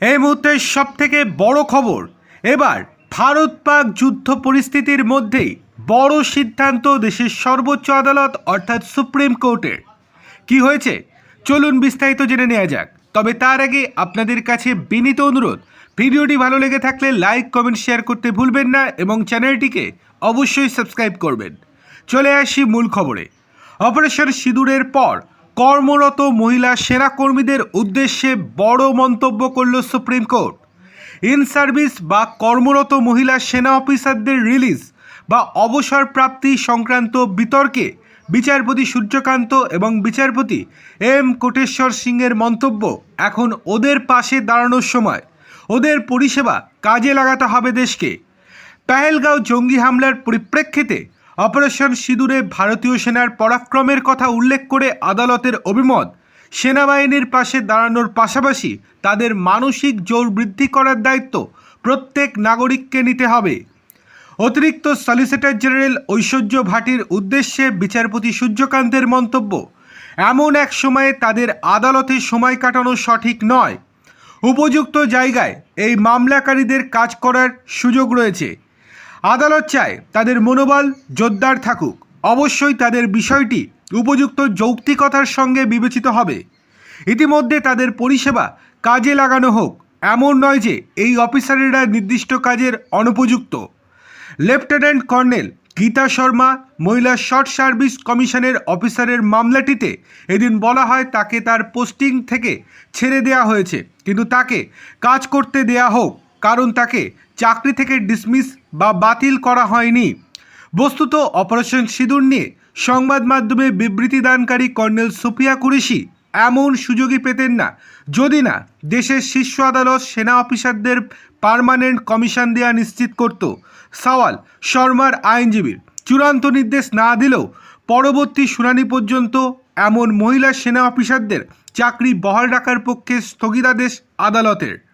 এই মুহূর্তে সব থেকে বড় খবর। এবার ভারত পাক যুদ্ধ পরিস্থিতির মধ্যেই বড় সিদ্ধান্ত দেশের সর্বোচ্চ আদালত, অর্থাৎ সুপ্রিম কোর্টের কি হয়েছে? চলুন বিস্তারিত জেনে নেওয়া যাক। তবে তার আগে আপনাদের কাছে বিনীত অনুরোধ, ভিডিওটি ভালো লেগে থাকলে লাইক, কমেন্ট, শেয়ার করতে ভুলবেন না এবং চ্যানেলটিকে অবশ্যই সাবস্ক্রাইব করবেন। চলে আসি মূল খবরে। অপারেশন সিঁদুরের পর কর্মরত মহিলা সেনাকর্মীদের উদ্দেশ্যে বড় মন্তব্য করল সুপ্রিম কোর্ট। ইন সার্ভিস বা কর্মরত মহিলা সেনা অফিসারদের রিলিজ বা অবসর প্রাপ্তি সংক্রান্ত বিতর্কে বিচারপতি সূর্যকান্ত এবং বিচারপতি এম কোটেশ্বর সিংয়ের মন্তব্য এখন ওদের পাশে দাঁড়ানোর সময়। ওদের পরিষেবা কাজে লাগাতে হবে দেশকে। পেহেলগাঁও জঙ্গি হামলার পরিপ্রেক্ষিতে অপারেশন সিঁদুরে ভারতীয় সেনার পরাক্রমের কথা উল্লেখ করে আদালতের অভিমত। সেনাবাহিনীর পাশে দাঁড়ানোর পাশাপাশি তাদের মানসিক জোর বৃদ্ধি করার দায়িত্ব প্রত্যেক নাগরিককে নিতে হবে। অতিরিক্ত সলিসিটর জেনারেল ঐশ্বর্য ভাটির উদ্দেশ্যে বিচারপতি সূর্যকান্তের মন্তব্য, এমন এক সময়ে তাদের আদালতে সময় কাটানো সঠিক নয়। উপযুক্ত জায়গায় এই মামলাকারীদের কাজ করার সুযোগ রয়েছে। আদালত চায় তাদের মনোবল জোরদার থাকুক। অবশ্যই তাদের বিষয়টি উপযুক্ত যৌক্তিকতার সঙ্গে বিবেচিত হবে। ইতিমধ্যে তাদের পরিষেবা কাজে লাগানো হোক, এমন নয় যে এই অফিসারেরা নির্দিষ্ট কাজের অনুপযুক্ত। লেফটেন্যান্ট কর্নেল গীতা শর্মা, মহিলা শর্ট সার্ভিস কমিশনের অফিসারের মামলাটিতে এদিন বলা হয় তাকে তার পোস্টিং থেকে ছেড়ে দেওয়া হয়েছে। কিন্তু তাকে কাজ করতে দেয়া হোক কারণ তাকে চাকরি থেকে ডিসমিস বা বাতিল করা হয়নি। বস্তুত অপারেশন সিঁদুর নিয়ে সংবাদ মাধ্যমে বিবৃতি দানকারী কর্নেল সুফিয়া কুরেশি এমন সুযোগই পেতেন না। যদি না, দেশের শীর্ষ আদালত সেনা অফিসারদের পার্মানেন্ট কমিশন দেওয়া নিশ্চিত করত। সওয়াল, শর্মার আইনজীবীর, চূড়ান্ত নির্দেশ না দিলেও পরবর্তী শুনানি পর্যন্ত এমন মহিলা সেনা অফিসারদের চাকরি বহাল রাখার পক্ষে স্থগিতাদেশ আদালতের।